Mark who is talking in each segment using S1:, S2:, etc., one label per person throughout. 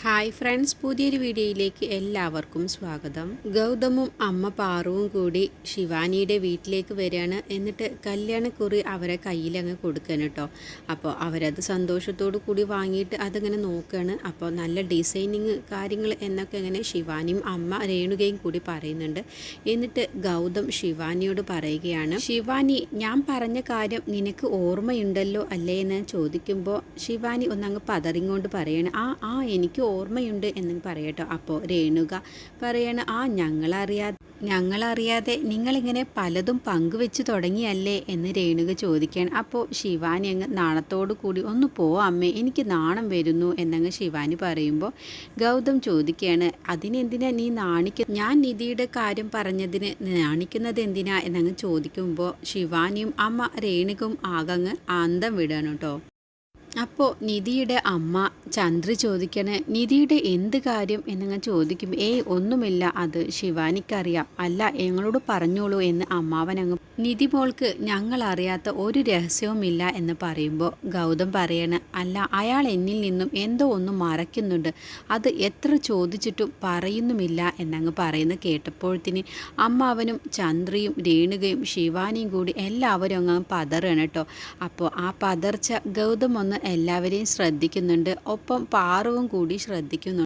S1: Hi friends പുതിയൊരു വീഡിയോയിലേക്ക് എല്ലാവർക്കും സ്വാഗതം. ഗൗതമും അമ്മ പാറുവും കൂടി ശിവാനിയുടെ വീട്ടിലേക്ക് വരികയാണ്. എന്നിട്ട് കല്യാണക്കുറി അവരെ കയ്യിൽ അങ്ങ് കൊടുക്കണം കേട്ടോ. അപ്പോൾ അവരത് സന്തോഷത്തോടു കൂടി വാങ്ങിയിട്ട് അതിങ്ങനെ നോക്കുകയാണ്. അപ്പോൾ നല്ല ഡിസൈനിങ് കാര്യങ്ങൾ എന്നൊക്കെ ഇങ്ങനെ ശിവാനിയും അമ്മ രേണുകയും കൂടി പറയുന്നുണ്ട്. എന്നിട്ട് ഗൗതം ശിവാനിയോട് പറയുകയാണ് ശിവാനി ഞാൻ പറഞ്ഞ കാര്യം നിനക്ക് ഓർമ്മയുണ്ടല്ലോ അല്ലേ? എന്ന് ചോദിക്കുമ്പോൾ ശിവാനി ഒന്നങ്ങ് പതറിങ്ങോണ്ട് പറയാണ് ആ ആ എനിക്ക് ഓർമ്മയുണ്ട് എന്ന് പറയട്ടോ. അപ്പോൾ രേണുക പറയണ ആ ഞങ്ങളറിയാതെ ഞങ്ങളറിയാതെ നിങ്ങളിങ്ങനെ പലതും പങ്കുവെച്ച് തുടങ്ങിയല്ലേ? എന്ന് രേണുക ചോദിക്കാൻ അപ്പോൾ ശിവാനി അങ്ങ് നാണത്തോടു കൂടി ഒന്ന് പോ അമ്മേ എനിക്ക് നാണം വരുന്നു എന്നങ്ങ് ശിവാനി പറയുമ്പോൾ ഗൗതം ചോദിക്കുകയാണ് അതിനെന്തിനാ നീ നാണിക്ക ഞാൻ നിധിയുടെ കാര്യം പറഞ്ഞതിന് നാണിക്കുന്നത് എന്തിനാ? എന്നങ്ങ് ചോദിക്കുമ്പോൾ ശിവാനിയും അമ്മ രേണുകും ആകങ്ങ് ആന്തം വിടണം കേട്ടോ. അപ്പോൾ നിധിയുടെ അമ്മ ചന്ദ്ര ചോദിക്കണേ നിധിയുടെ എന്ത് കാര്യം? എന്നങ്ങ് ചോദിക്കും ഏയ് ഒന്നുമില്ല. അത് ശിവാനിക്കറിയാം. അല്ല ഞങ്ങളോട് പറഞ്ഞോളൂ എന്ന് അമ്മാവൻ അങ്ങ് നിധി മോൾക്ക് ഞങ്ങൾ അറിയാത്ത ഒരു രഹസ്യവുമില്ല എന്ന് പറയുമ്പോൾ ഗൗതം പറയണ അല്ല അയാൾ എന്നിൽ നിന്നും എന്തോ ഒന്ന് മറയ്ക്കുന്നുണ്ട്. അത് എത്ര ചോദിച്ചിട്ടും പറയുന്നുമില്ല എന്നങ്ങ് പറയുന്ന കേട്ടപ്പോഴത്തിന് അമ്മാവനും ചന്ദ്രയും രേണുകയും ശിവാനിയും കൂടി എല്ലാവരും അങ്ങ് പതറാണ് കേട്ടോ അപ്പോൾ ആ പതർച്ച ഗൗതം ഒന്ന് എല്ലാവരെയും ശ്രദ്ധിക്കുന്നുണ്ട്. ഒപ്പം പാറുവും കൂടി ശ്രദ്ധിക്കുന്നുണ്ട്.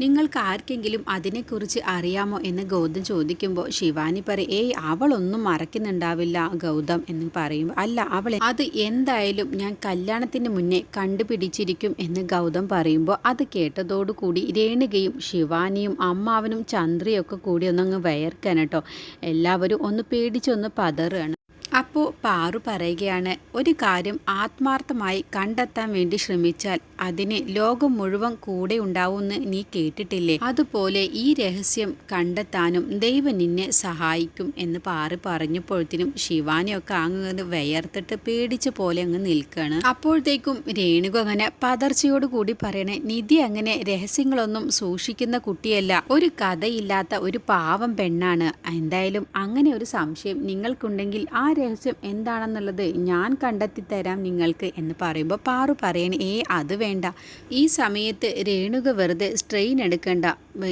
S1: നിങ്ങൾക്ക് ആർക്കെങ്കിലും അതിനെക്കുറിച്ച് അറിയാമോ എന്ന് ഗൗതം ചോദിക്കുമ്പോൾ ശിവാനി പറയും ഏയ് അവളൊന്നും മറക്കുന്നുണ്ടാവില്ല ഗൗതം എന്ന് പറയും അല്ല അവളെ അത് എന്തായാലും ഞാൻ കല്യാണത്തിന് മുന്നേ കണ്ടുപിടിച്ചിരിക്കും എന്ന് ഗൗതം പറയുമ്പോൾ അത് കേട്ടതോടുകൂടി രേണുകയും ശിവാനിയും അമ്മാവനും ചന്ദ്രയൊക്കെ കൂടി ഒന്നങ്ങ് വയർക്കാൻ കേട്ടോ എല്ലാവരും ഒന്ന് പേടിച്ചൊന്ന് പതറുകയാണ് അപ്പോൾ പാറു പറയുകയാണ് ഒരു കാര്യം ആത്മാർത്ഥമായി കണ്ടെത്താൻ വേണ്ടി ശ്രമിച്ചാൽ അതിന് ലോകം മുഴുവൻ കൂടെ ഉണ്ടാവുമെന്ന് നീ കേട്ടിട്ടില്ലേ? അതുപോലെ ഈ രഹസ്യം കണ്ടെത്താനും ദൈവം നിന്നെ സഹായിക്കും എന്ന് പാറി പറഞ്ഞപ്പോഴത്തേനും ശിവാനിയൊക്കെ അങ്ങ് വയർത്തിട്ട് പേടിച്ച പോലെ അങ്ങ് നിൽക്കുകയാണ് അപ്പോഴത്തേക്കും രേണുക അങ്ങനെ പതർച്ചയോട് കൂടി പറയണേ നിധി അങ്ങനെ രഹസ്യങ്ങളൊന്നും സൂക്ഷിക്കുന്ന കുട്ടിയല്ല. ഒരു കഥയില്ലാത്ത ഒരു പാവം പെണ്ണാണ്. എന്തായാലും അങ്ങനെ ഒരു സംശയം നിങ്ങൾക്കുണ്ടെങ്കിൽ ആ രഹസ്യം എന്താണെന്നുള്ളത് ഞാൻ കണ്ടെത്തി തരാം നിങ്ങൾക്ക് എന്ന് പറയുമ്പോൾ പാറു പറയണേ ഏ അത് വേണ്ട. ഈ സമയത്ത് രേണുക വെറുതെ സ്ട്രെയിൻ എടുക്കേണ്ട.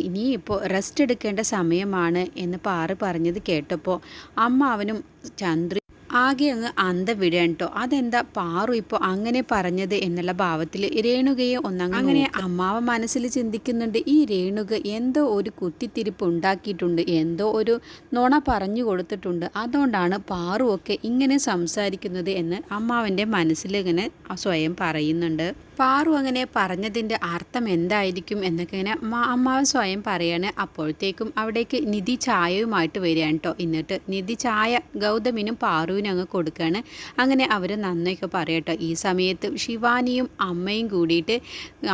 S1: ഇനിയിപ്പോൾ റെസ്റ്റ് എടുക്കേണ്ട സമയമാണ് എന്ന് പാറു പറഞ്ഞത് കേട്ടപ്പോൾ അമ്മാവനും ചന്ദ്ര ആകെ അങ്ങ് അന്ത വിടാൻ കേട്ടോ അതെന്താ പാറു ഇപ്പോൾ അങ്ങനെ പറഞ്ഞത് എന്നുള്ള ഭാവത്തിൽ രേണുകയെ ഒന്നങ്ങ് അങ്ങനെ അമ്മാവ മനസ്സിൽ ചിന്തിക്കുന്നുണ്ട് ഈ രേണുക എന്തോ ഒരു കുത്തിത്തിരിപ്പ് ഉണ്ടാക്കിയിട്ടുണ്ട് എന്തോ ഒരു നുണ പറഞ്ഞു കൊടുത്തിട്ടുണ്ട്. അതുകൊണ്ടാണ് പാറു ഒക്കെ ഇങ്ങനെ സംസാരിക്കുന്നത് എന്ന് അമ്മാവന്റെ മനസ്സിൽ ഇങ്ങനെ സ്വയം പറയുന്നുണ്ട്. പാറു അങ്ങനെ പറഞ്ഞതിന്റെ അർത്ഥം എന്തായിരിക്കും എന്നൊക്കെ ഇങ്ങനെ അമ്മാവൻ സ്വയം പറയാണ്. അപ്പോഴത്തേക്കും അവിടേക്ക് നിധി ചായയുമായിട്ട് വരികയാണ് കേട്ടോ എന്നിട്ട് നിധി ചായ ഗൗതമിനും പാറുവിനും അങ്ങ് കൊടുക്കുകയാണ് അങ്ങനെ അവർ നന്നൊക്കെ പറയട്ടോ ഈ സമയത്ത് ശിവാനിയും അമ്മയും കൂടിയിട്ട്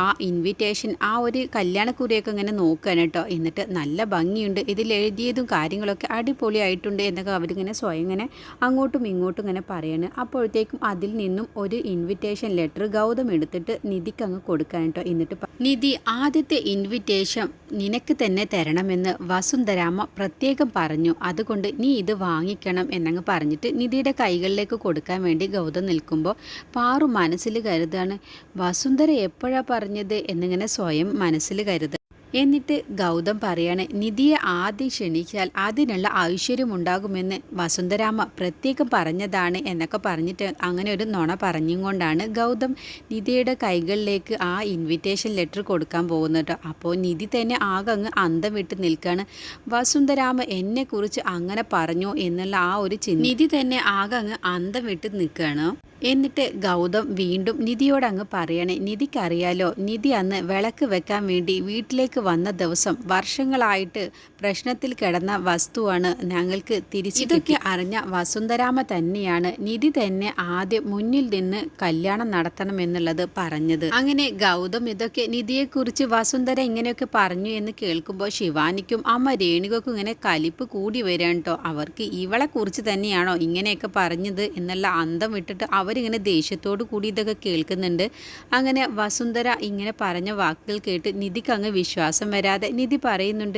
S1: ആ ഇൻവിറ്റേഷൻ ആ ഒരു കല്യാണക്കുറിയൊക്കെ ഇങ്ങനെ നോക്കുകയാണ് കേട്ടോ എന്നിട്ട് നല്ല ഭംഗിയുണ്ട്. ഇതിൽ എഴുതിയതും കാര്യങ്ങളൊക്കെ അടിപൊളിയായിട്ടുണ്ട് എന്നൊക്കെ അവരിങ്ങനെ സ്വയം ഇങ്ങനെ അങ്ങോട്ടും ഇങ്ങോട്ടും ഇങ്ങനെ പറയാണ്. അപ്പോഴത്തേക്കും അതിൽ നിന്നും ഒരു ഇൻവിറ്റേഷൻ ലെറ്റർ ഗൗതം എടുത്തിട്ട് നിധിക്ക് അങ്ങ് കൊടുക്കാൻ കേട്ടോ എന്നിട്ട് നിധി ആദ്യത്തെ ഇൻവിറ്റേഷൻ നിനക്ക് തന്നെ തരണമെന്ന് വസുന്ധരാമ പ്രത്യേകം പറഞ്ഞു. അതുകൊണ്ട് നീ ഇത് വാങ്ങിക്കണം എന്നങ്ങ് പറഞ്ഞിട്ട് നിധിയുടെ കൈകളിലേക്ക് കൊടുക്കാൻ വേണ്ടി ഗൗതം നിൽക്കുമ്പോൾ പാറു മനസ്സിൽ കരുതാണ് വസുന്ധര എപ്പോഴാണ് പറഞ്ഞത്? എന്നിങ്ങനെ സ്വയം മനസ്സിൽ കരുതുക എന്നിട്ട് ഗൗതം പറയാണ് നിധിയെ ആദ്യം ക്ഷണിച്ചാൽ അതിനുള്ള ഐശ്വര്യമുണ്ടാകുമെന്ന് വസുന്ധരാമ പ്രത്യേകം പറഞ്ഞതാണ് എന്നൊക്കെ പറഞ്ഞിട്ട് അങ്ങനെ ഒരു നുണ പറഞ്ഞും കൊണ്ടാണ് ഗൗതം നിധിയുടെ കൈകളിലേക്ക് ആ ഇൻവിറ്റേഷൻ ലെറ്റർ കൊടുക്കാൻ പോകുന്നത് അപ്പോൾ നിധി തന്നെ ആകെ അങ്ങ് അന്തം വിട്ട് നിൽക്കുകയാണ് വസുന്ധരാമ എന്നെക്കുറിച്ച് അങ്ങനെ പറഞ്ഞു എന്നുള്ള ആ ഒരു ചിന്ത നിധി തന്നെ ആകെ അങ്ങ് അന്തം വിട്ട് നിൽക്കുകയാണ് എന്നിട്ട് ഗൗതം വീണ്ടും നിധിയോട് അങ്ങ് പറയണേ നിധിക്കറിയാലോ നിധി അന്ന് വിളക്ക് വെക്കാൻ വേണ്ടി വീട്ടിലേക്ക് വന്ന ദിവസം വർഷങ്ങളായിട്ട് പ്രശ്നത്തിൽ കിടന്ന വസ്തുവാണ് ഞങ്ങൾക്ക് തിരിച്ചു ഇതൊക്കെ അറിഞ്ഞ വസുന്ധരാമ തന്നെയാണ് നിധി തന്നെ ആദ്യം മുന്നിൽ നിന്ന് കല്യാണം നടത്തണമെന്നുള്ളത് പറഞ്ഞത്. അങ്ങനെ ഗൗതം ഇതൊക്കെ നിധിയെക്കുറിച്ച് വസുന്ധര ഇങ്ങനെയൊക്കെ പറഞ്ഞു എന്ന് കേൾക്കുമ്പോൾ ശിവാനിക്കും അമ്മ രേണുകൾക്കും ഇങ്ങനെ കലിപ്പ് കൂടി വരാൻ കേട്ടോ അവർക്ക് ഇവളെ കുറിച്ച് തന്നെയാണോ ഇങ്ങനെയൊക്കെ പറഞ്ഞത് എന്നുള്ള അന്തം വിട്ടിട്ട് അവരിങ്ങനെ ദേഷ്യത്തോടു കൂടി ഇതൊക്കെ കേൾക്കുന്നുണ്ട്. അങ്ങനെ വസുന്ധര ഇങ്ങനെ പറഞ്ഞ വാക്കുകൾ കേട്ട് നിധിക്ക് അങ്ങ് വിശ്വാസം വിശ്വാസം വരാതെ നിധി പറയുന്നുണ്ട്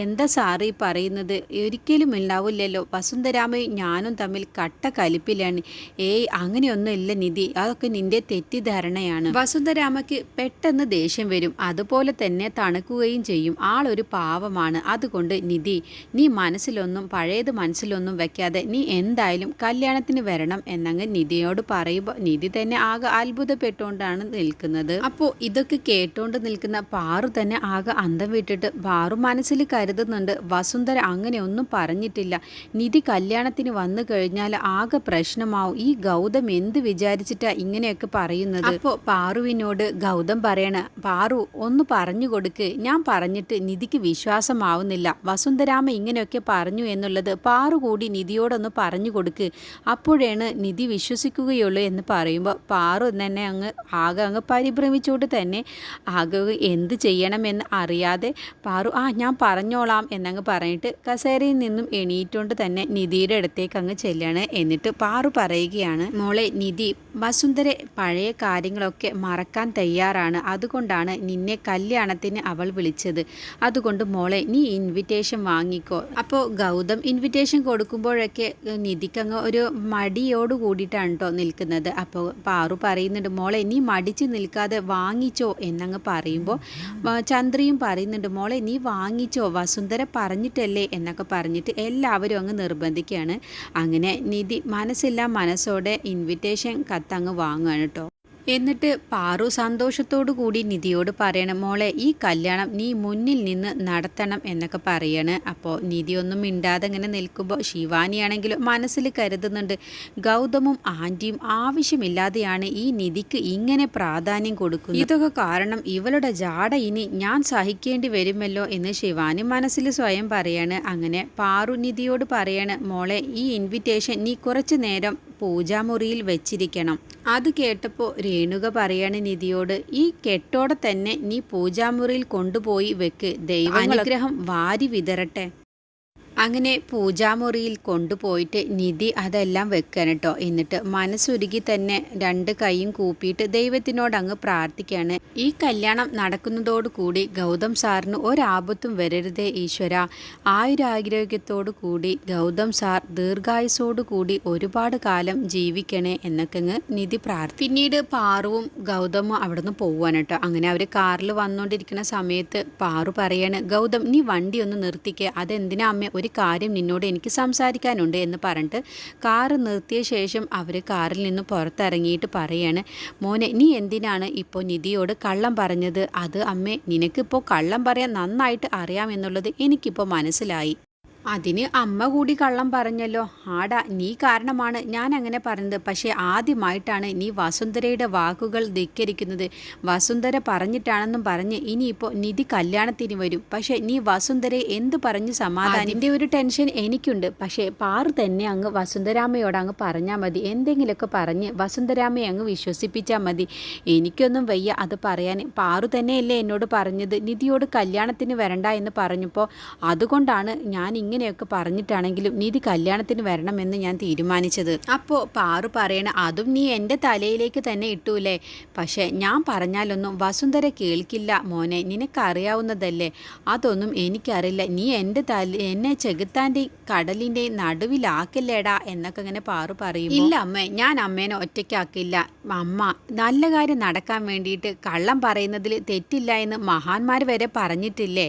S1: എന്താ സാറ് പറയുന്നത്? ഒരിക്കലും ഉണ്ടാവില്ലല്ലോ വസുന്ധരാമയും ഞാനും തമ്മിൽ കട്ട കലിപ്പിലാണ്. ഏയ് അങ്ങനെയൊന്നുമില്ല നിധി. അതൊക്കെ നിന്റെ തെറ്റിദ്ധാരണയാണ്. വസുന്ധരാമയ്ക്ക് പെട്ടെന്ന് ദേഷ്യം വരും. അതുപോലെ തന്നെ തണുക്കുകയും ചെയ്യും. ആളൊരു പാവമാണ്. അതുകൊണ്ട് നിധി നീ മനസ്സിലൊന്നും പഴയത് മനസ്സിലൊന്നും വെക്കാതെ നീ എന്തായാലും കല്യാണത്തിന് വരണം എന്നങ്ങ് നിധിയോട് പറയുമ്പോൾ നിധി തന്നെ ആകെ അത്ഭുതപ്പെട്ടുകൊണ്ടാണ് നിൽക്കുന്നത്. അപ്പോൾ ഇതൊക്കെ കേട്ടുകൊണ്ട് നിൽക്കുന്ന പാറു തന്നെ ആകെ അന്തം വിട്ടിട്ട് ബാറു മനസ്സിൽ കരുതുന്നുണ്ട്. വസുന്ധര അങ്ങനെ ഒന്നും പറഞ്ഞിട്ടില്ല. നിധി കല്യാണത്തിന് വന്നു കഴിഞ്ഞാൽ ആകെ പ്രശ്നമാവും. ഈ ഗൗതം എന്ത് വിചാരിച്ചിട്ടാ ഇങ്ങനെയൊക്കെ പറയുന്നത്? അപ്പോൾ പാറുവിനോട് ഗൗതം പറയണ പാറു ഒന്ന് പറഞ്ഞു കൊടുക്ക്. ഞാൻ പറഞ്ഞിട്ട് നിധിക്ക് വിശ്വാസമാവുന്നില്ല. വസുന്ധരാമ ഇങ്ങനെയൊക്കെ പറഞ്ഞു എന്നുള്ളത് പാറു കൂടി നിധിയോടൊന്ന് പറഞ്ഞു കൊടുക്ക്. അപ്പോഴാണ് നിധി വിശ്വസിക്കുകയുള്ളൂ എന്ന് പറയുമ്പോൾ പാറു തന്നെ അങ്ങ് ആകെ അങ്ങ് പരിഭ്രമിച്ചുകൊണ്ട് തന്നെ ആകെ എന്ത് ചെയ്യണമെന്ന് അറിയാതെ പാറു ആ ഞാൻ പറഞ്ഞോളാം എന്നങ്ങ് പറഞ്ഞിട്ട് കസേരയിൽ നിന്നും എണീറ്റുകൊണ്ട് തന്നെ നിധിയുടെ അടുത്തേക്ക് അങ്ങ് ചെല്ലാണ്. എന്നിട്ട് പാറു പറയുകയാണ് മോളെ നിധി വസുന്ധര പഴയ കാര്യങ്ങളൊക്കെ മറക്കാൻ തയ്യാറാണ്. അതുകൊണ്ടാണ് നിന്നെ കല്യാണത്തിന് അവൾ വിളിച്ചത്. അതുകൊണ്ട് മോളെ നീ ഇൻവിറ്റേഷൻ വാങ്ങിക്കോ. അപ്പോൾ ഗൗതം ഇൻവിറ്റേഷൻ കൊടുക്കുമ്പോഴൊക്കെ നിധിക്കങ്ങ് ഒരു മടിയോട് കൂടിയിട്ടാണ് കേട്ടോ നിൽക്കുന്നത്. അപ്പോൾ പാറു പറയുന്നുണ്ട് മോളെ നീ മടിച്ച് നിൽക്കാതെ വാങ്ങിച്ചോ എന്നങ്ങ് പറയുമ്പോൾ ചന്ദ്രയും പറയുന്നുണ്ട് മോളെ നീ വാങ്ങിച്ചോ വസുന്ധര പറഞ്ഞിട്ടല്ലേ എന്നൊക്കെ പറഞ്ഞിട്ട് എല്ലാവരും അങ്ങ് നിർബന്ധിക്കുകയാണ്. അങ്ങനെ നിധി മനസ്സില്ല മനസ്സോടെ ഇൻവിറ്റേഷൻ കത്ത് അങ്ങ് വാങ്ങുകയാണ് കേട്ടോ. എന്നിട്ട് പാറു സന്തോഷത്തോടു കൂടി നിധിയോട് പറയണം മോളെ ഈ കല്യാണം നീ മുന്നിൽ നിന്ന് നടത്തണം എന്നൊക്കെ പറയാണ്. അപ്പോൾ നിധി ഒന്നും മിണ്ടാതെ ഇങ്ങനെ നിൽക്കുമ്പോൾ ശിവാനിയാണെങ്കിലും മനസ്സിൽ കരുതുന്നുണ്ട് ഗൗതമും ആന്റിയും ആവശ്യമില്ലാതെയാണ് ഈ നിധിക്ക് ഇങ്ങനെ പ്രാധാന്യം കൊടുക്കുന്നത്. ഇതൊക്കെ കാരണം ഇവളുടെ ജാട ഇനി ഞാൻ സഹിക്കേണ്ടി വരുമല്ലോ എന്ന് ശിവാനി മനസ്സിൽ സ്വയം പറയാണ്. അങ്ങനെ പാറു നിധിയോട് പറയാണ് മോളെ ഈ ഇൻവിറ്റേഷൻ നീ കുറച്ച് നേരം പൂജാമുറിയിൽ വെച്ചിരിക്കണം. അത് കേട്ടപ്പോൾ രേണുക പറയാണ് നിധിയോട് ഈ കെട്ടോടെ തന്നെ നീ പൂജാമുറിയിൽ കൊണ്ടുപോയി വെക്ക്. ദൈവാനുഗ്രഹം വാരി വിതരട്ടെ. അങ്ങനെ പൂജാമുറിയിൽ കൊണ്ടുപോയിട്ട് നിധി അതെല്ലാം വെക്കാൻ കേട്ടോ എന്നിട്ട് മനസ്സുരുകി തന്നെ രണ്ട് കൈയും കൂപ്പിയിട്ട് ദൈവത്തിനോട് അങ്ങ് പ്രാർത്ഥിക്കുകയാണ് ഈ കല്യാണം നടക്കുന്നതോടുകൂടി ഗൗതം സാറിന് ഒരാപത്തും വരരുതേ ഈശ്വര. ആയുരാഗ്രഹത്തോടു കൂടി ഗൗതം സാർ കൂടി ഒരുപാട് കാലം ജീവിക്കണേ എന്നൊക്കെ അങ്ങ് നിധി പ്രാർത്ഥി പിന്നീട് പാറുവും ഗൗതമും അവിടുന്ന് പോവാണ് കേട്ടോ അങ്ങനെ അവർ കാറിൽ വന്നുകൊണ്ടിരിക്കുന്ന സമയത്ത് പാറു പറയാണ് ഗൗതം നീ വണ്ടി ഒന്ന് നിർത്തിക്കേ. അതെന്തിനാ അമ്മ ഒരു കാര്യം നിന്നോട് എനിക്ക് സംസാരിക്കാനുണ്ട് എന്ന് പറഞ്ഞിട്ട് കാറ് നിർത്തിയ ശേഷം അവർ കാറിൽ നിന്ന് പുറത്തിറങ്ങിയിട്ട് പറയാണ് മോനെ നീ എന്തിനാണ് ഇപ്പോൾ നിധിയോട് കള്ളം പറഞ്ഞത്? അത് അമ്മേ നിനക്കിപ്പോൾ കള്ളം പറയാൻ നന്നായിട്ട് അറിയാമെന്നുള്ളത് എനിക്കിപ്പോൾ മനസ്സിലായി. അതിന് അമ്മ കൂടി കള്ളം പറഞ്ഞല്ലോ. ആടാ നീ കാരണമാണ് ഞാൻ അങ്ങനെ പറഞ്ഞത്. പക്ഷേ ആദ്യമായിട്ടാണ് നീ വസുന്ധരയുടെ വാക്കുകൾ ധിക്കരിക്കുന്നത്. വസുന്ധര പറഞ്ഞിട്ടാണെന്നും പറഞ്ഞ് ഇനിയിപ്പോൾ നിധി കല്യാണത്തിന് വരും. പക്ഷേ നീ വസുന്ധരയെ എന്ത് പറഞ്ഞ് സമാധാനം എന്റെ ഒരു ടെൻഷൻ എനിക്കുണ്ട്. പക്ഷേ പാറു തന്നെ അങ്ങ് വസുന്ധരാമയോട് അങ്ങ് പറഞ്ഞാൽ മതി. എന്തെങ്കിലുമൊക്കെ പറഞ്ഞ് വസുന്ധരാമയെ അങ്ങ് വിശ്വസിപ്പിച്ചാൽ മതി. എനിക്കൊന്നും വയ്യ അത് പറയാൻ. പാറു തന്നെയല്ലേ എന്നോട് പറഞ്ഞത്. നിധിയോട് കല്യാണത്തിന് വരണ്ട എന്ന് പറഞ്ഞപ്പോൾ അതുകൊണ്ടാണ് ഞാൻ ഇങ്ങനെയൊക്കെ പറഞ്ഞിട്ടാണെങ്കിലും നീതി കല്യാണത്തിന് വരണമെന്ന് ഞാൻ തീരുമാനിച്ചത്. അപ്പോൾ പാറു പറയണ അതും നീ എന്റെ തലയിലേക്ക് തന്നെ ഇട്ടൂലേ? പക്ഷേ ഞാൻ പറഞ്ഞാലൊന്നും വസുന്ധര കേൾക്കില്ല മോനെ നിനക്കറിയാവുന്നതല്ലേ? അതൊന്നും എനിക്കറിയില്ല. നീ എന്റെ തല എന്നെ ചെകുത്താന്റെ കടലിന്റെയും നടുവിലാക്കില്ലേടാ എന്നൊക്കെ ഇങ്ങനെ പാറു പറയും ഇല്ല അമ്മേ ഞാൻ അമ്മേനെ ഒറ്റയ്ക്കാക്കില്ല. അമ്മ നല്ല കാര്യം നടക്കാൻ വേണ്ടിയിട്ട് കള്ളം പറയുന്നതിൽ തെറ്റില്ല എന്ന് മഹാന്മാർ വരെ പറഞ്ഞിട്ടില്ലേ?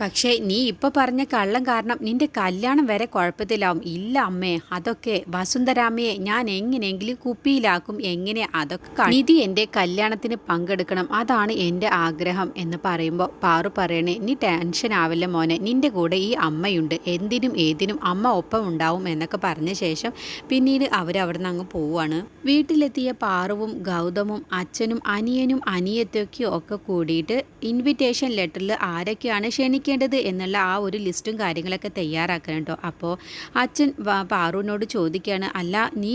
S1: പക്ഷേ നീ ഇപ്പൊ പറഞ്ഞ കള്ളം കാരണം നിന്റെ കല്യാണം വരെ കുഴപ്പത്തിലാവും. ഇല്ല അമ്മേ അതൊക്കെ വസുന്ധരാമയെ ഞാൻ എങ്ങനെയെങ്കിലും കുപ്പിയിലാക്കും എങ്ങനെ അതൊക്കെ നിധി എന്റെ കല്യാണത്തിന് പങ്കെടുക്കണം അതാണ് എന്റെ ആഗ്രഹം എന്ന് പറയുമ്പോൾ പാറു പറയണേ നീ ടെൻഷൻ ആവില്ല മോനെ നിന്റെ കൂടെ ഈ അമ്മയുണ്ട്. എന്തിനും ഏതിനും അമ്മ ഒപ്പം ഉണ്ടാവും എന്നൊക്കെ പറഞ്ഞ ശേഷം പിന്നീട് അവരവിടുന്ന് അങ്ങ് പോവാണ്. വീട്ടിലെത്തിയ പാറുവും ഗൗതമും അച്ഛനും അനിയനും അനിയത്തൊക്കെയും ഒക്കെ കൂടിയിട്ട് ഇൻവിറ്റേഷൻ ലെറ്ററിൽ ആരൊക്കെയാണ് ക്ഷണിക്കുന്നത് വിളിക്കേണ്ടത് എന്നുള്ള ആ ഒരു ലിസ്റ്റും കാര്യങ്ങളൊക്കെ തയ്യാറാക്കണം കേട്ടോ അപ്പോൾ അച്ഛൻ പാറുവിനോട് ചോദിക്കുകയാണ് അല്ല നീ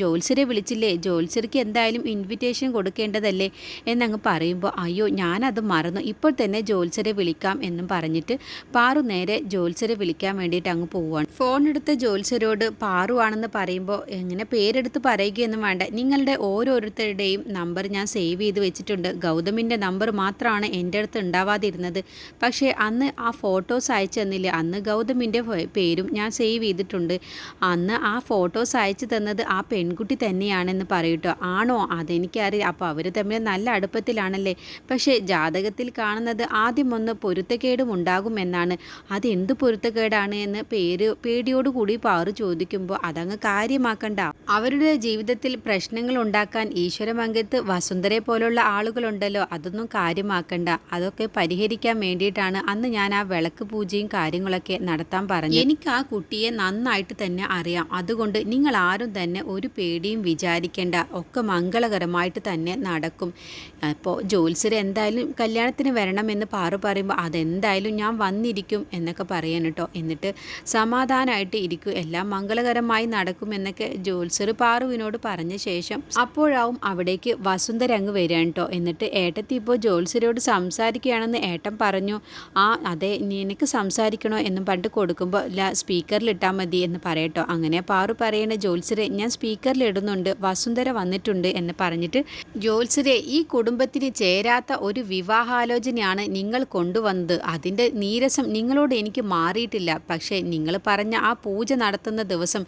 S1: ജോത്സരെ വിളിച്ചില്ലേ? ജോത്സർക്ക് എന്തായാലും ഇൻവിറ്റേഷൻ കൊടുക്കേണ്ടതല്ലേ? എന്നങ്ങ് പറയുമ്പോൾ അയ്യോ ഞാനത് മറന്നു. ഇപ്പോൾ തന്നെ ജോത്സരെ വിളിക്കാം എന്നും പറഞ്ഞിട്ട് പാറു നേരെ ജോത്സരെ വിളിക്കാൻ വേണ്ടിയിട്ട് അങ്ങ് പോവുകയാണ് ഫോൺ എടുത്ത ജോൽസരോട് പാറു ആണെന്ന് പറയുമ്പോൾ എങ്ങനെ പേരെടുത്ത് പറയുകയൊന്നും വേണ്ട. നിങ്ങളുടെ ഓരോരുത്തരുടെയും നമ്പർ ഞാൻ സേവ് ചെയ്ത് വെച്ചിട്ടുണ്ട്. ഗൗതമിന്റെ നമ്പർ മാത്രമാണ് എന്റെ അടുത്ത് ഉണ്ടാവാതിരുന്നത്. പക്ഷേ അന്ന് ആ ഫോട്ടോസ് അയച്ചു തന്നില്ല? അന്ന് ഗൗതമിന്റെ പേരും ഞാൻ സേവ് ചെയ്തിട്ടുണ്ട്. അന്ന് ആ ഫോട്ടോസ് അയച്ചു തന്നത് ആ പെൺകുട്ടി തന്നെയാണെന്ന് പറയൂട്ടോ. ആണോ? അതെനിക്കറിയാം. അപ്പോൾ അവർ തമ്മിൽ നല്ല അടുപ്പത്തിലാണല്ലേ? പക്ഷേ ജാതകത്തിൽ കാണുന്നത് ആദ്യം ഒന്ന് പൊരുത്തക്കേടും ഉണ്ടാകുമെന്നാണ് അതെന്ത് പൊരുത്തക്കേടാണ് എന്ന് പേര് പേടിയോടുകൂടി പാറു ചോദിക്കുമ്പോൾ അതങ്ങ് കാര്യമാക്കണ്ട. അവരുടെ ജീവിതത്തിൽ പ്രശ്നങ്ങൾ ഉണ്ടാക്കാൻ ഈശ്വരമംഗത്ത് വസുന്ധരെ പോലുള്ള ആളുകളുണ്ടല്ലോ. അതൊന്നും കാര്യമാക്കണ്ട. അതൊക്കെ പരിഹരിക്കാൻ വേണ്ടിയിട്ടാണ് അന്ന് ഞാൻ ആ വിളക്ക് പൂജയും കാര്യങ്ങളൊക്കെ നടത്താൻ പറഞ്ഞു എനിക്ക് ആ കുട്ടിയെ നന്നായിട്ട് തന്നെ അറിയാം. അതുകൊണ്ട് നിങ്ങൾ ആരും തന്നെ ഒരു പേടിയും വിചാരിക്കേണ്ട. ഒക്കെ മംഗളകരമായിട്ട് തന്നെ നടക്കും. അപ്പോൾ ജോത്സ്യർ എന്തായാലും കല്യാണത്തിന് വരണമെന്ന് പാറു പറയുമ്പോൾ അതെന്തായാലും ഞാൻ വന്നിരിക്കും എന്നൊക്കെ പറയാൻ കേട്ടോ. എന്നിട്ട് സമാധാനമായിട്ട് ഇരിക്കും. എല്ലാം മംഗളകരമായി നടക്കും എന്നൊക്കെ ജോത്സ്യർ പാറുവിനോട് പറഞ്ഞ ശേഷം അപ്പോഴാവും അവിടേക്ക് വസുന്ധര അങ്ങ് വരികയാണ് കേട്ടോ. എന്നിട്ട് ഏട്ടത്തി ഇപ്പോൾ ജോത്സ്യരോട് സംസാരിക്കുകയാണെന്ന് ഏട്ടൻ പറഞ്ഞു. ആ അതെ നിനക്ക് സംസാരിക്കണോ എന്നും പണ്ട് കൊടുക്കുമ്പോൾ ല സ്പീക്കറിലിട്ടാൽ മതി എന്ന് പറയട്ടോ. അങ്ങനെ പാറു പറയണ ജോത്സരെ ഞാൻ സ്പീക്കറിൽ ഇടുന്നുണ്ട് വസുന്ധര വന്നിട്ടുണ്ട് എന്ന് പറഞ്ഞിട്ട് ജോത്സരെ ഈ കുടുംബത്തിന് ചേരാത്ത ഒരു വിവാഹാലോചനയാണ് നിങ്ങൾ കൊണ്ടുവന്നത്. അതിന്റെ നീരസം നിങ്ങളോട് എനിക്ക് മാറിയിട്ടില്ല. പക്ഷേ നിങ്ങൾ പറഞ്ഞ ആ പൂജ നടത്തുന്ന ദിവസം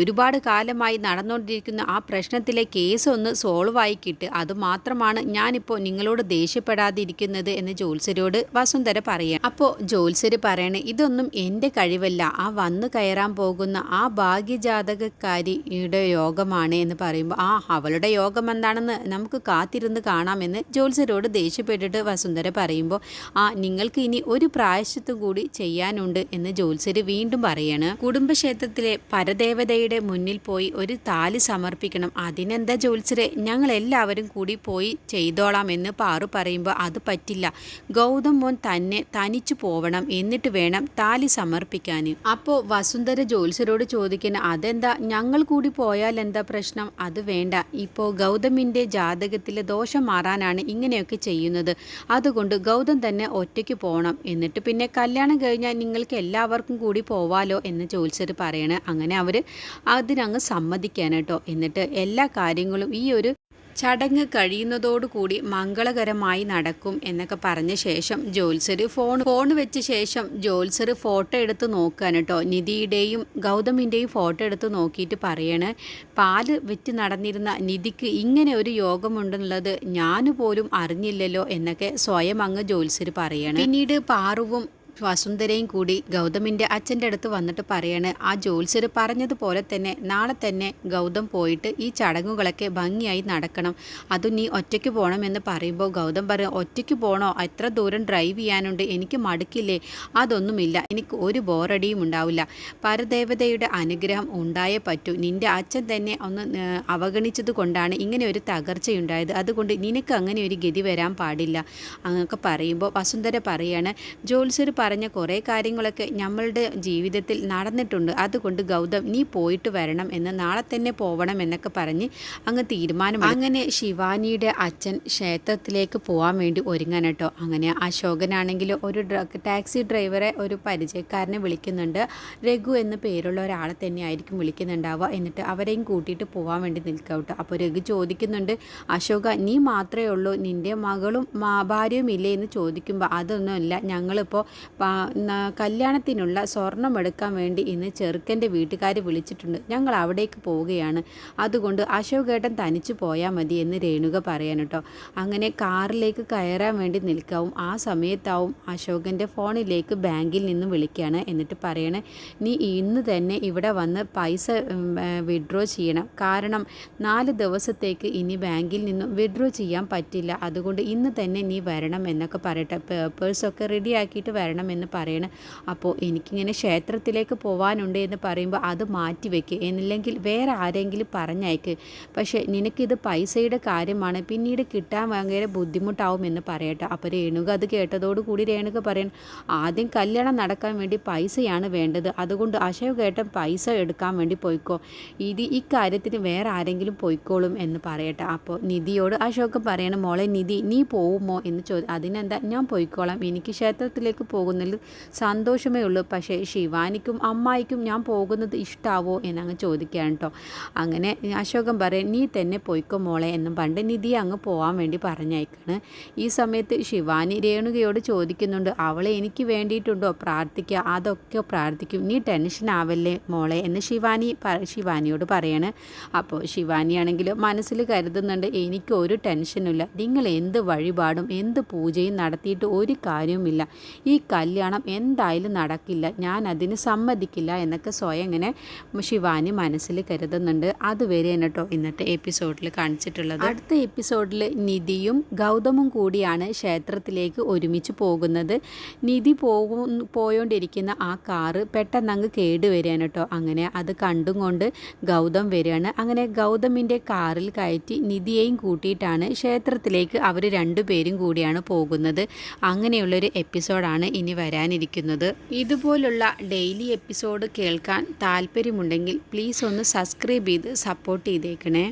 S1: ഒരുപാട് കാലമായി നടന്നുകൊണ്ടിരിക്കുന്ന ആ പ്രശ്നത്തിലെ കേസ് ഒന്ന് സോൾവ് ആയി കിട്ട് അതുമാത്രമാണ് ഞാനിപ്പോൾ നിങ്ങളോട് ദേഷ്യപ്പെടാതിരിക്കുന്നത് എന്ന് ജോത്സരോട് വസുന്ധര പറയാം. അപ്പോൾ ജോത്സ്യര് പറയണേ ഇതൊന്നും എന്റെ കഴിവല്ല. ആ വന്നു കയറാൻ പോകുന്ന ആ ഭാഗ്യജാതകക്കാരിയുടെ യോഗമാണ് എന്ന് പറയുമ്പോൾ ആ അവളുടെ യോഗം എന്താണെന്ന് നമുക്ക് കാത്തിരുന്ന് കാണാമെന്ന് ജോത്സ്യരോട് ദേഷ്യപ്പെട്ടിട്ട് വസുന്ധര പറയുമ്പോൾ ആ നിങ്ങൾക്ക് ഇനി ഒരു പ്രായശ്ചിത്വം കൂടി ചെയ്യാനുണ്ട് എന്ന് ജോത്സ്യര് വീണ്ടും പറയാണ്. കുടുംബക്ഷേത്രത്തിലെ പരദേവതയുടെ മുന്നിൽ പോയി ഒരു താലി സമർപ്പിക്കണം. അതിനെന്താ ജോത്സ്യരെ ഞങ്ങൾ എല്ലാവരും കൂടി പോയി ചെയ്തോളാം എന്ന് പാറു പറയുമ്പോൾ അത് പറ്റില്ല. ഗൗതം മോൻ തന്നെ തനിച്ചു പോവണം എന്നിട്ട് വേണം താലി സമർപ്പിക്കാൻ അപ്പോൾ വസുന്ധര ജോൽസരോട് ചോദിക്കുന്ന അതെന്താ? ഞങ്ങൾ കൂടി പോയാൽ എന്താ പ്രശ്നം? അത് വേണ്ട. ഇപ്പോൾ ഗൗതമിന്റെ ജാതകത്തിലെ ദോഷം മാറാനാണ് ഇങ്ങനെയൊക്കെ ചെയ്യുന്നത്. അതുകൊണ്ട് ഗൗതം തന്നെ ഒറ്റയ്ക്ക് പോകണം എന്നിട്ട് പിന്നെ കല്യാണം കഴിഞ്ഞാൽ നിങ്ങൾക്ക് എല്ലാവർക്കും കൂടി പോവാലോ എന്ന് ജോൽസർ പറയണേ. അങ്ങനെ അവർ അതിനങ്ങ് സമ്മതിക്കാൻ എന്നിട്ട് എല്ലാ കാര്യങ്ങളും ഈ ഒരു ചടങ്ങ് കഴിയുന്നതോടുകൂടി മംഗളകരമായി നടക്കും എന്നൊക്കെ പറഞ്ഞ ശേഷം ജോത്സർ ഫോൺ ഫോൺ വെച്ച ശേഷം ജോത്സർ ഫോട്ടോ എടുത്ത് നോക്കാൻ കേട്ടോ നിധിയുടെയും ഗൗതമിന്റെയും ഫോട്ടോ എടുത്ത് നോക്കിയിട്ട് പറയണേ പാൽ വിറ്റ് നടന്നിരുന്ന നിധിക്ക് ഇങ്ങനെ ഒരു യോഗമുണ്ടെന്നുള്ളത് ഞാൻ പോലും അറിഞ്ഞില്ലല്ലോ എന്നൊക്കെ സ്വയം അങ്ങ് ജോത്സർ പറയണം. പിന്നീട് പാറുവും വസുന്ധരയും കൂടി ഗൗതമിന്റെ അച്ഛന്റെ അടുത്ത് വന്നിട്ട് പറയാണ് ആ ജോത്സ്യർ പറഞ്ഞതുപോലെ തന്നെ നാളെ തന്നെ ഗൗതം പോയിട്ട് ഈ ചടങ്ങുകളൊക്കെ ഭംഗിയായി നടക്കണം. അത് നീ ഒറ്റയ്ക്ക് പോകണമെന്ന് പറയുമ്പോൾ ഗൗതം പറയും ഒറ്റയ്ക്ക് പോകണോ എത്ര ദൂരം ഡ്രൈവ് ചെയ്യാനുണ്ട്? എനിക്ക് മടുക്കില്ലേ? അതൊന്നുമില്ല. എനിക്ക് ഒരു ബോറടിയും ഉണ്ടാവില്ല. പരദേവതയുടെ അനുഗ്രഹം ഉണ്ടായേ പറ്റൂ. നിന്റെ അച്ഛൻ തന്നെ ഒന്ന് അവഗണിച്ചത് കൊണ്ടാണ് ഇങ്ങനെ ഒരു തകർച്ചയുണ്ടായത്. അതുകൊണ്ട് നിനക്ക് അങ്ങനെ ഒരു ഗതി വരാൻ പാടില്ല. അങ്ങൊക്കെ പറയുമ്പോൾ വസുന്ധര പറയാണ് ജോത്സ്യർ പറഞ്ഞ കുറേ കാര്യങ്ങളൊക്കെ നമ്മളുടെ ജീവിതത്തിൽ നടന്നിട്ടുണ്ട്. അതുകൊണ്ട് ഗൗതം നീ പോയിട്ട് വരണം എന്ന് നാളെ തന്നെ പോവണം എന്നൊക്കെ പറഞ്ഞ് അങ്ങ് തീരുമാനം അങ്ങനെ ശിവാനിയുടെ അച്ഛൻ ക്ഷേത്രത്തിലേക്ക് പോകാൻ വേണ്ടി ഒരുങ്ങാൻ കേട്ടോ. അങ്ങനെ അശോകനാണെങ്കിൽ ഒരു ടാക്സി ഡ്രൈവറെ ഒരു പരിചയക്കാരനെ വിളിക്കുന്നുണ്ട്. രഘു എന്ന പേരുള്ള ഒരാളെ തന്നെ ആയിരിക്കും വിളിക്കുന്നുണ്ടാവുക. എന്നിട്ട് അവരെയും കൂട്ടിയിട്ട് പോകാൻ വേണ്ടി നിൽക്കുക കേട്ടോ. അപ്പോൾ രഘു ചോദിക്കുന്നുണ്ട് അശോക നീ മാത്രമേ ഉള്ളൂ. നിന്റെ മകളും ഭാര്യയും ഇല്ലേ? എന്ന് ചോദിക്കുമ്പോൾ അതൊന്നുമില്ല. ഞങ്ങളിപ്പോൾ കല്യാണത്തിനുള്ള സ്വർണം എടുക്കാൻ വേണ്ടി ഇന്ന് ചെറുക്കന്റെ വീട്ടുകാർ വിളിച്ചിട്ടുണ്ട്. ഞങ്ങൾ അവിടേക്ക് പോവുകയാണ്. അതുകൊണ്ട് അശോകേട്ടൻ തനിച്ച് പോയാൽ മതി എന്ന് രേണുക പറയാൻ കേട്ടോ. അങ്ങനെ കാറിലേക്ക് കയറാൻ വേണ്ടി നിൽക്കാവും. ആ സമയത്താവും അശോകന്റെ ഫോണിലേക്ക് ബാങ്കിൽ നിന്ന് വിളിക്കുകയാണ് എന്നിട്ട് പറയണേ നീ ഇന്ന് തന്നെ ഇവിടെ വന്ന് പൈസ വിഡ്രോ ചെയ്യണം. കാരണം നാല് ദിവസത്തേക്ക് ഇനി ബാങ്കിൽ നിന്നും വിഡ്രോ ചെയ്യാൻ പറ്റില്ല. അതുകൊണ്ട് ഇന്ന് തന്നെ നീ വരണം എന്നൊക്കെ പറയട്ടെ. പേപ്പേഴ്സൊക്കെ റെഡി ആക്കിയിട്ട് വരണം എന്ന് പറയണം. അപ്പോൾ എനിക്കിങ്ങനെ ക്ഷേത്രത്തിലേക്ക് പോകാനുണ്ട് എന്ന് പറയുമ്പോൾ അത് മാറ്റി വെക്ക്. എന്നില്ലെങ്കിൽ വേറെ ആരെങ്കിലും പറഞ്ഞയക്ക്. പക്ഷേ നിനക്കിത് പൈസയുടെ കാര്യമാണ്. പിന്നീട് കിട്ടാൻ ഭയങ്കര ബുദ്ധിമുട്ടാവും എന്ന് പറയട്ടെ. അപ്പോൾ രേണുക അത് കേട്ടതോടുകൂടി രേണുക പറയണം ആദ്യം കല്യാണം നടക്കാൻ വേണ്ടി പൈസയാണ് വേണ്ടത്. അതുകൊണ്ട് അശോക് കേട്ടൻ പൈസ എടുക്കാൻ വേണ്ടി പോയിക്കോ. ഇത് ഈ കാര്യത്തിന് വേറെ ആരെങ്കിലും പോയിക്കോളും എന്ന് പറയട്ടെ. അപ്പോൾ നിധിയോട് അശോകം പറയണം മോളെ നിധി നീ പോവുമോ? എന്ന് ചോദി അതിനെന്താ? ഞാൻ പോയിക്കോളാം. എനിക്ക് ക്ഷേത്രത്തിലേക്ക് പോകുന്നതിൽ സന്തോഷമേ ഉള്ളൂ. പക്ഷേ ശിവാനിക്കും അമ്മായിക്കും ഞാൻ പോകുന്നത് ഇഷ്ടാവോ എന്നങ്ങ് ചോദിക്കുകയാണ് കേട്ടോ. അങ്ങനെ അശോകൻ പറയും നീ തന്നെ പോയിക്കോ മോളെ എന്നും പണ്ട് നിധി അങ്ങ് പോകാൻ വേണ്ടി പറഞ്ഞയക്കാണ്. ഈ സമയത്ത് ശിവാനി രേണുകയോട് ചോദിക്കുന്നുണ്ട് അവളെ എനിക്ക് വേണ്ടിയിട്ടുണ്ടോ? പ്രാർത്ഥിക്കുക അതൊക്കെ പ്രാർത്ഥിക്കും. നീ ടെൻഷൻ ആവല്ലേ മോളെ? എന്ന് ശിവാനി ശിവാനിയോട് പറയാണ്. അപ്പോൾ ശിവാനിയാണെങ്കിൽ മനസ്സിൽ കരുതുന്നുണ്ട് എനിക്ക് ഒരു ടെൻഷനുമില്ല. നിങ്ങൾ എന്ത് വഴിപാടും എന്ത് പൂജയും നടത്തിയിട്ട് ഒരു കാര്യവുമില്ല. ഈ കല്യാണം എന്തായാലും നടക്കില്ല. ഞാൻ അതിന് സമ്മതിക്കില്ല എന്നൊക്കെ സ്വയം ഇങ്ങനെ ശിവാനി മനസ്സിൽ കരുതുന്നുണ്ട്. അതുവരെ കേട്ടോ ഇന്നത്തെ എപ്പിസോഡിൽ കാണിച്ചിട്ടുള്ളത്. അടുത്ത എപ്പിസോഡിൽ നിധിയും ഗൗതമും കൂടിയാണ് ക്ഷേത്രത്തിലേക്ക് ഒരുമിച്ച് പോകുന്നത്. നിധി പോകും പോയോണ്ടിരിക്കുന്ന ആ കാറ് പെട്ടെന്ന് അങ്ങ് കേടുവരികയാണ് കേട്ടോ അങ്ങനെ അത് കണ്ടും കൊണ്ട് ഗൗതം വരികയാണ്. അങ്ങനെ ഗൗതമിന്റെ കാറിൽ കയറ്റി നിധിയെയും കൂട്ടിയിട്ടാണ് ക്ഷേത്രത്തിലേക്ക് അവർ രണ്ടുപേരും കൂടിയാണ് പോകുന്നത്. അങ്ങനെയുള്ളൊരു എപ്പിസോഡാണ് ഇനി വരാനിരിക്കുന്നത്. ഇതുപോലുള്ള ഡെയിലി എപ്പിസോഡ് കേൾക്കാൻ താല്പര്യമുണ്ടെങ്കിൽ പ്ലീസ് ഒന്ന് സബ്സ്ക്രൈബ് ചെയ്ത് സപ്പോർട്ട് ചെയ്തേക്കണേ.